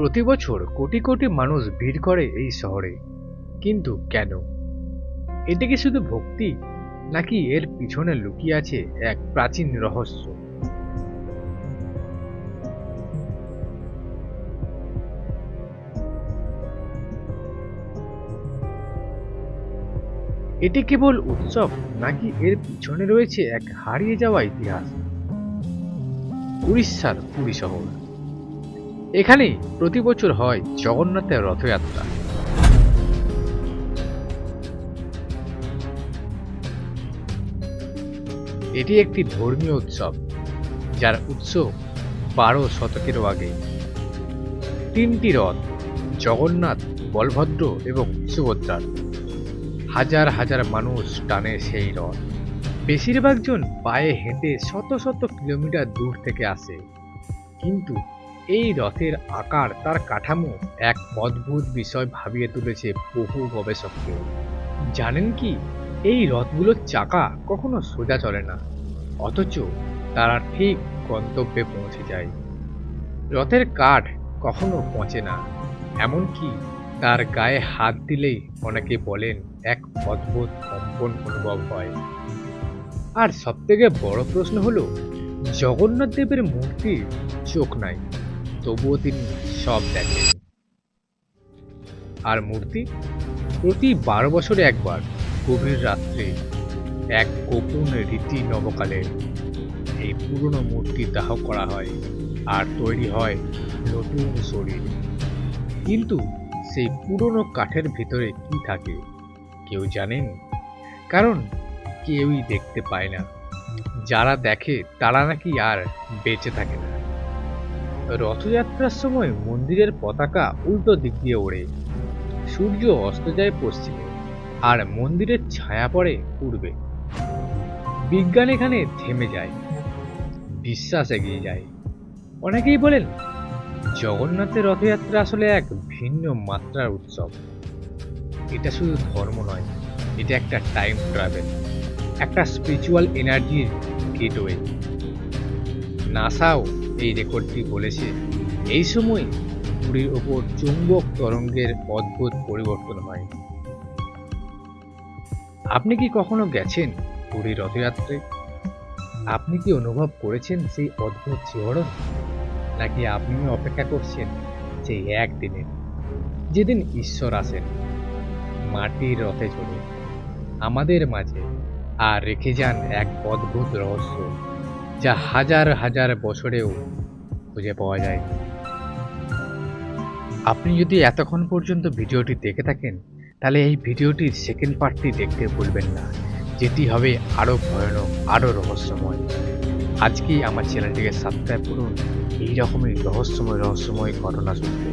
প্রতি বছর কোটি কোটি মানুষ ভিড় করে এই শহরে। কিন্তু কেন? এটা কি শুধু ভক্তি, নাকি এর পিছনে লুকিয়ে আছে এক প্রাচীন রহস্য? এটি কেবল উৎসব, নাকি এর পিছনে রয়েছে এক হারিয়ে যাওয়া ইতিহাস? উড়িষ্যার পুরী শহর। এখানে প্রতি বছর হয় জগন্নাথের রথযাত্রা। এটি একটি ধর্মীয় উৎসব, যার উৎস বারো শতকেরও আগে। তিনটি রথ, জগন্নাথ, বলভদ্র এবং সুভদ্রার। হাজার হাজার মানুষ টানে সেই রথ। বেশিরভাগ জন পায়ে হেঁটে শত শত কিলোমিটার দূর থেকে আসে। কিন্তু এই রথের আকার, তার কাঠামো এক অদ্ভুত বিষয় ভাবিয়ে তুলেছে বহু গবেষককে। জানেন কি, এই রথগুলোর চাকা কখনো সোজা চলে না, অথচ তারা ঠিক গন্তব্যে পৌঁছে যায়। রথের কাঠ কখনো পচে না, এমনকি তার গায়ে হাত দিলেই অনেকে বলেন এক অদ্ভুত কম্পন অনুভব হয়। আর সবথেকে বড় প্রশ্ন হলো জগন্নাথ দেবের মূর্তির চোখ নাই। তবুও তিনি সব দেখেন। আর মূর্তি? প্রতি বারো বছরে একবার, গভীর রাত্রে এক গোপন রীতি নবকালে এই পুরনো মূর্তি দাহ করা হয় আর তৈরি হয় নতুন শরীর। কিন্তু সেই পুরনো কাঠের ভিতরে কি থাকে, কেউ জানেন? কারণ কেউই দেখতে পায় না। যারা দেখে তারা নাকি আর বেঁচে থাকে না। রথযাত্রার সময় মন্দিরের পতাকা উল্টো দিক দিয়ে ওড়ে। সূর্য অস্ত যায় পশ্চিমে, আর মন্দিরের ছায়া পড়ে পূর্বে। বিজ্ঞান এখানে থেমে যায়, বিশ্বাস এগিয়ে যায়। অনেকেই বলেন, জগন্নাথের রথযাত্রা আসলে এক ভিন্ন মাত্রার উৎসব। এটা শুধু ধর্ম নয়, এটা একটা টাইম ট্রাভেল একটা স্পিরিচুয়াল এনার্জির গেটওয়ে নাসাও এই রেকর্ডটি বলেছে, এই সময় পুরীর ওপর চুম্বক তরঙ্গের অদ্ভুত পরিবর্তন হয়। আপনি কি কখনো গেছেন পুরী রথযাত্রে আপনি কি অনুভব করেছেন সেই অদ্ভুত শিহরণ নাকি আপনিও অপেক্ষা করছেন সেই একদিনের যেদিন ঈশ্বর আসেন, মাটির রথে চড়ে, আমাদের মাঝে আর রেখে যান এক অদ্ভুত রহস্য। যা হাজার হাজার বছরেও খুঁজে পাওয়া যায়। আপনি যদি এতক্ষণ পর্যন্ত ভিডিওটি দেখে থাকেন, তাহলে এই ভিডিওটির সেকেন্ড পার্টটি দেখতে ভুলবেন না, যেটি হবে আরও ভয়ানক, আরও রহস্যময়। আজকেই আমার চ্যানেলটিকে সাবস্ক্রাইব করুন। এই রকমই রহস্যময় রহস্যময় ঘটনা শুনতে